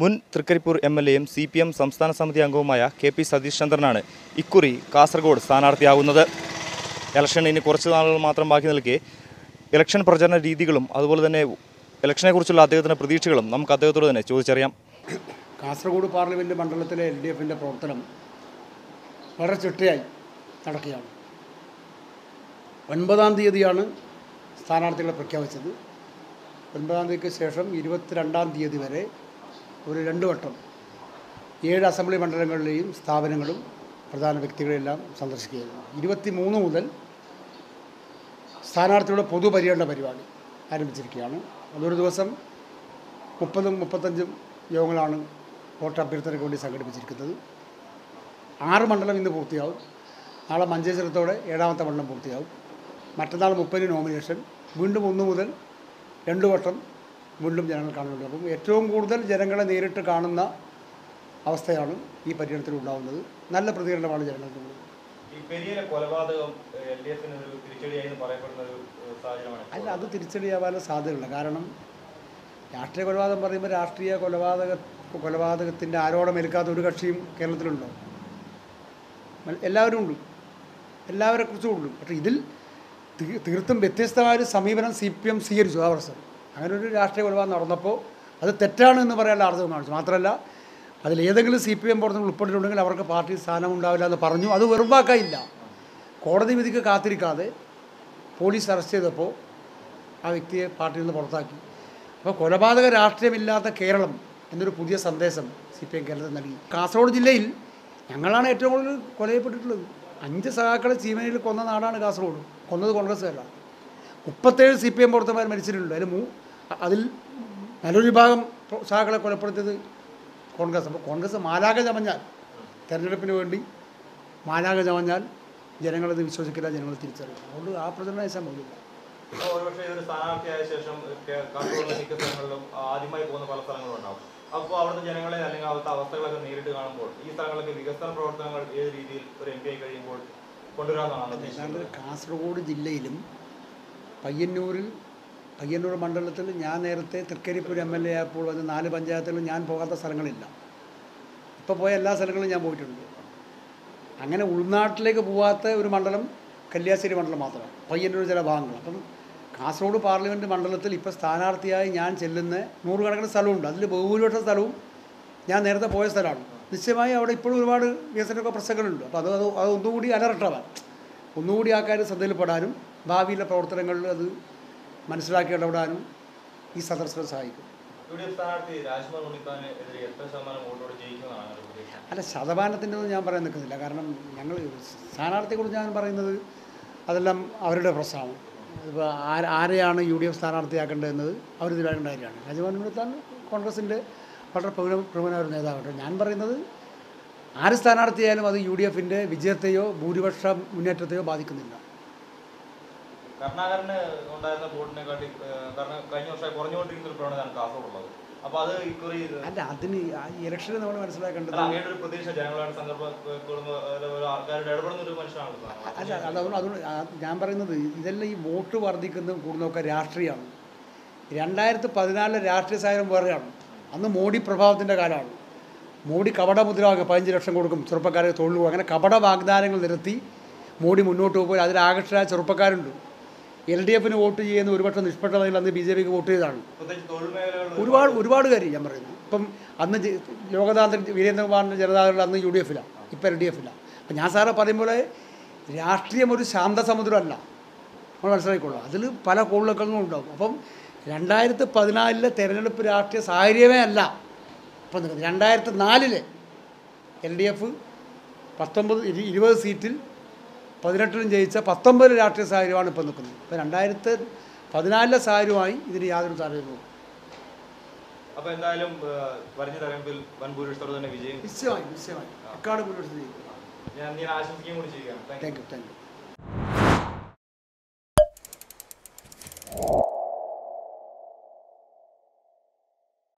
മുൻ Trikaripur M L എയും C P M സംസ്ഥാന സമിതി അംഗവുമായ കെ പി സതീഷ് ചന്ദ്രനാണ് ഇക്കുറി കാസർഗോഡ് സ്ഥാനാർത്ഥിയാവുന്നത്. ഇലക്ഷൻ ഇനി കുറച്ച് നാളുകൾ മാത്രം ബാക്കി നിൽക്കെ ഇലക്ഷൻ പ്രചരണ രീതികളും അതുപോലെ തന്നെ ഇലക്ഷനെക്കുറിച്ചുള്ള അദ്ദേഹത്തിന്റെ പ്രതീക്ഷകളും നമുക്ക് അദ്ദേഹത്തോട് തന്നെ ചോദിച്ചറിയാം. കാസർഗോഡ് പാർലമെന്റ് മണ്ഡലത്തിലെ എൽ ഡി എഫിന്റെ പ്രവർത്തനം വളരെ ചിട്ടയായി നടക്കുകയാണ്. ഒൻപതാം തീയതിയാണ് സ്ഥാനാർത്ഥികളെ പ്രഖ്യാപിച്ചത്. ഒൻപതാം തീയതിക്ക് ശേഷം ഇരുപത്തിരണ്ടാം തീയതി വരെ ഒരു രണ്ട് വട്ടം. ഏഴ് അസംബ്ലി മണ്ഡലങ്ങളിലെയും സ്ഥാപനങ്ങളും പ്രധാന വ്യക്തികളെല്ലാം സന്ദർശിക്കുകയായിരുന്നു. ഇരുപത്തി മൂന്ന് മുതൽ സ്ഥാനാർത്ഥികളുടെ പൊതുപര്യടന പരിപാടി ആരംഭിച്ചിരിക്കുകയാണ്. അതൊരു ദിവസം മുപ്പതും മുപ്പത്തഞ്ചും യോഗങ്ങളാണ് വോട്ട് അഭ്യർത്ഥനയ്ക്ക് വേണ്ടി സംഘടിപ്പിച്ചിരിക്കുന്നത്. ആറ് മണ്ഡലം ഇന്ന് പൂർത്തിയാവും. നാളെ മഞ്ചേശ്വരത്തോടെ ഏഴാമത്തെ മണ്ഡലം പൂർത്തിയാവും. മറ്റന്നാൾ മുപ്പതിന് നോമിനേഷൻ. വീണ്ടും ഒന്ന് മുതൽ രണ്ട് വട്ടം വീണ്ടും ജനങ്ങൾ കാണുന്നുണ്ട്. അപ്പം ഏറ്റവും കൂടുതൽ ജനങ്ങളെ നേരിട്ട് കാണുന്ന അവസ്ഥയാണ് ഈ പര്യടനത്തിൽ ഉണ്ടാകുന്നത് നല്ല പ്രതികരണമാണ് ജനങ്ങൾക്ക് അല്ല അത് തിരിച്ചടിയാവാനുള്ള സാധ്യതയുണ്ട്. കാരണം രാഷ്ട്രീയ കൊലപാതകം പറയുമ്പോൾ രാഷ്ട്രീയ കൊലപാതക കൊലപാതകത്തിന്റെ ആരോപണമേൽക്കാത്ത ഒരു കക്ഷിയും കേരളത്തിലുണ്ടോ? എല്ലാവരും ഉണ്ട്. എല്ലാവരെ കുറിച്ചും ഉണ്ട്. പക്ഷേ ഇതിൽ തീർത്തും വ്യത്യസ്തമായൊരു സമീപനം സി പി എം സ്വീകരിച്ചു. ആ വർഷം. അങ്ങനെ ഒരു രാഷ്ട്രീയ കൊലപാതകം നടന്നപ്പോൾ അത് തെറ്റാണ് എന്ന് പറയാനുള്ള ആർജവം കാണിച്ചു. മാത്രമല്ല അതിൽ ഏതെങ്കിലും സി പി എം പുറത്തുനിന്ന് ഉൾപ്പെട്ടിട്ടുണ്ടെങ്കിൽ അവർക്ക് പാർട്ടി സ്ഥാനം ഉണ്ടാവില്ല എന്ന് പറഞ്ഞു. അത് വെറുപ്പാക്കായില്ല കോടതി വിധിക്ക് കാത്തിരിക്കാതെ പോലീസ് അറസ്റ്റ് ചെയ്തപ്പോൾ ആ വ്യക്തിയെ പാർട്ടിയിൽ നിന്ന് പുറത്താക്കി. അപ്പോൾ കൊലപാതക രാഷ്ട്രീയമില്ലാത്ത കേരളം എന്നൊരു പുതിയ സന്ദേശം സി പി എം കേരളത്തിൽ നൽകി. കാസർഗോഡ് ജില്ലയിൽ ഞങ്ങളാണ് ഏറ്റവും കൂടുതൽ കൊലയപ്പെട്ടിട്ടുള്ളത്. അഞ്ച് സഹാക്കളെ ചീമനയിൽ കൊന്ന നാടാണ് കാസർഗോഡ്. കൊന്നത് കോൺഗ്രസ്സുകാരാണ് മുപ്പത്തേഴ് സി പി എം പ്രവർത്തകന്മാർ മരിച്ചിട്ടുണ്ട് അതിൽ മൂ അതിൽ നല്ലൊരു വിഭാഗം ശാഖകളെ കൊലപ്പെടുത്തിയത് കോൺഗ്രസ്. അപ്പോൾ കോൺഗ്രസ് മാലാക ചമഞ്ഞാൽ തെരഞ്ഞെടുപ്പിന് വേണ്ടി മാലാക ചമഞ്ഞാൽ ജനങ്ങളത് വിശ്വസിക്കില്ല ജനങ്ങൾ തിരിച്ചറിയും അതുകൊണ്ട് ആ പ്രചരണം ഒരുപക്ഷെ ഇതൊരു സ്ഥാനാർത്ഥിയായ ശേഷം കേ- കാസർഗോഡിലെ മിക്ക സ്ഥലങ്ങളിലും ആദ്യമായി പോകുന്ന പല സ്ഥലങ്ങളും ഉണ്ടാവും. അപ്പോൾ അവിടുത്തെ ജനങ്ങളെ അല്ലെങ്കിൽ അവിടുത്തെ അവസ്ഥകളൊക്കെ നേരിട്ട് കാണുമ്പോൾ ഈ വികസന പ്രവർത്തനങ്ങൾ ഏത് രീതിയിൽ ഒരു എം പി ആയി കഴിയുമ്പോൾ കൊണ്ടുവരാമെന്നാണ് ഉദ്ദേശിക്കുന്നത്? കാസർഗോഡ് ജില്ലയിലും പയ്യന്നൂരിൽ പയ്യന്നൂർ മണ്ഡലത്തിൽ ഞാൻ നേരത്തെ തൃക്കരിപ്പൂർ എം എൽ എ ആയപ്പോൾ വന്ന് നാല് പഞ്ചായത്തുകളിൽ ഞാൻ പോകാത്ത സ്ഥലങ്ങളില്ല. ഇപ്പോൾ പോയ എല്ലാ സ്ഥലങ്ങളിലും ഞാൻ പോയിട്ടുണ്ട്. അങ്ങനെ ഉൾനാട്ടിലേക്ക് പോകാത്ത ഒരു മണ്ഡലം കല്യാശ്ശേരി മണ്ഡലം മാത്രമാണ്. പയ്യന്നൂർ ചില ഭാഗങ്ങൾ. അപ്പം കാസർഗോഡ് പാർലമെന്റ് മണ്ഡലത്തിൽ ഇപ്പോൾ സ്ഥാനാർത്ഥിയായി ഞാൻ ചെല്ലുന്ന നൂറുകണക്കിന് സ്ഥലമുണ്ട്. അതിൽ ബഹുഭൂരിപക്ഷ സ്ഥലവും ഞാൻ നേരത്തെ പോയ സ്ഥലമാണ്. നിശ്ചയമായി അവിടെ ഇപ്പോഴും ഒരുപാട് വികസനമൊക്കെ പ്രശ്നങ്ങളുണ്ട്. അപ്പോൾ അത് അത് അതൊന്നുകൂടി അലർട്ടാവാൻ. ഒന്നുകൂടി ആ കാര്യം ശ്രദ്ധയിൽപ്പെടാനും ഭാവിയിലെ പ്രവർത്തനങ്ങളിൽ അത് മനസ്സിലാക്കി ഇടപെടാനും ഈ സന്ദർശനം സഹായിക്കും. അല്ല ശതമാനത്തിന്റെ ഒന്നും ഞാൻ പറയാൻ നിൽക്കുന്നില്ല. കാരണം ഞങ്ങൾ സ്ഥാനാർത്ഥിയെക്കുറിച്ച് ഞാൻ പറയുന്നത് അതെല്ലാം അവരുടെ പ്രശ്നമാണ്. ഇപ്പോൾ ആര് ആരെയാണ് യു ഡി എഫ് സ്ഥാനാർത്ഥിയാക്കേണ്ടതെന്നത് അവർ തീരുമാനിക്കേണ്ട കാര്യമാണ്. രാജഭവൻ ഉണ്ണിത്താൻ കോൺഗ്രസിന്റെ വളരെ പ്രമുഖ പ്രമുഖനായ ഒരു നേതാവാണ്. ഞാൻ പറയുന്നത് ആര് സ്ഥാനാർത്ഥിയായാലും അത് യു ഡി എഫിന്റെ വിജയത്തെയോ ഭൂരിപക്ഷ മുന്നേറ്റത്തെയോ ബാധിക്കുന്നില്ല. കർണാകരന് ഉണ്ടായിരുന്ന വോട്ടിനെക്കാട്ടി കഴിഞ്ഞ വർഷം കുറഞ്ഞുകൊണ്ടിരിക്കുന്ന ഒരു പ്രവണതയാണ് കാസർഗോഡുള്ളത്. അപ്പൊ അത് ഇക്കുറി അല്ല അതിന് ഇലക്ഷന് നമ്മൾ മനസ്സിലാക്കേണ്ടത് ഒരു പ്രതീക്ഷ ജനങ്ങളാണ് സന്ദർഭ ആൾക്കാരുടെ ഇടപെടുന്ന ഒരു മനുഷ്യനാണ്. അല്ല അതുകൊണ്ട് അതുകൊണ്ട് ഞാൻ പറയുന്നത് ഇതെല്ലാം ഈ വോട്ട് വർദ്ധിക്കുന്നതും കൂടുന്നതൊക്കെ രാഷ്ട്രീയമാണ്. രണ്ടായിരത്തി പതിനാലിലെ രാഷ്ട്രീയ സാഹചര്യം വേറെയാണ്. അന്ന് മോഡി പ്രഭാവത്തിന്റെ കാലമാണ്. മോഡി കപട മുദ്രാവാക്യം പതിനഞ്ച് ലക്ഷം കൊടുക്കും ചെറുപ്പക്കാരെ തൊഴിൽ അങ്ങനെ കപട വാഗ്ദാനങ്ങൾ നിരത്തി മോഡി മുന്നോട്ട് പോകുമ്പോൾ അതിൽ ആകർഷകരായ ചെറുപ്പക്കാരുണ്ട്. എൽ ഡി എഫിന് വോട്ട് ചെയ്യുന്ന ഒരുപക്ഷെ നിഷ്പക്ഷതയിൽ അന്ന് ബി ജെ പിക്ക് വോട്ട് ചെയ്തതാണ്. മേഖലകളിൽ ഒരുപാട് ഒരുപാട് കാര്യം ഞാൻ പറയുന്നു. ഇപ്പം അന്ന് ലോകതാന്ത്രിക വീരേന്ദ്രകുമാറിന്റെ ജനതാദൾ അന്ന് യു ഡി എഫിലാണ് ഇപ്പം എൽ ഡി എഫിലാണ് അപ്പം ഞാൻ സാറെ പറയുമ്പോൾ രാഷ്ട്രീയം ഒരു ശാന്തസമുദ്രമല്ല നമ്മൾ മനസ്സിലാക്കിക്കൊള്ളാം അതിൽ പല കോളിളക്കങ്ങളും ഉണ്ടാകും അപ്പം രണ്ടായിരത്തി പതിനാലിലെ തെരഞ്ഞെടുപ്പ് രാഷ്ട്രീയ സാഹചര്യമേ അല്ല. ഇപ്പം നിൽക്കുന്നത് രണ്ടായിരത്തി നാലിലെ എൽ ഡി എഫ് പത്തൊമ്പത് ഇരുപത് സീറ്റിൽ പതിനെട്ടിലും ജയിച്ച പത്തൊമ്പത് രാഷ്ട്രീയ സാഹചര്യമാണ് ഇപ്പോൾ നിൽക്കുന്നത്. ഇപ്പോൾ രണ്ടായിരത്തി പതിനാലിലെ സാഹചര്യമായി ഇതിന് യാതൊരു താരതമ്യവും അപ്പൊ എന്തായാലും വരുന്ന തെരഞ്ഞെടുപ്പിൽ വൻ ഭൂരിപക്ഷത്തോടെ തന്നെ വിജയം. നിശ്ചയമായി നിശ്ചയമായി. അക്കാട് ഞാൻ ആശംസിക്കുകയും കൂടി ചെയ്യുകയാണ്. Thank you thank you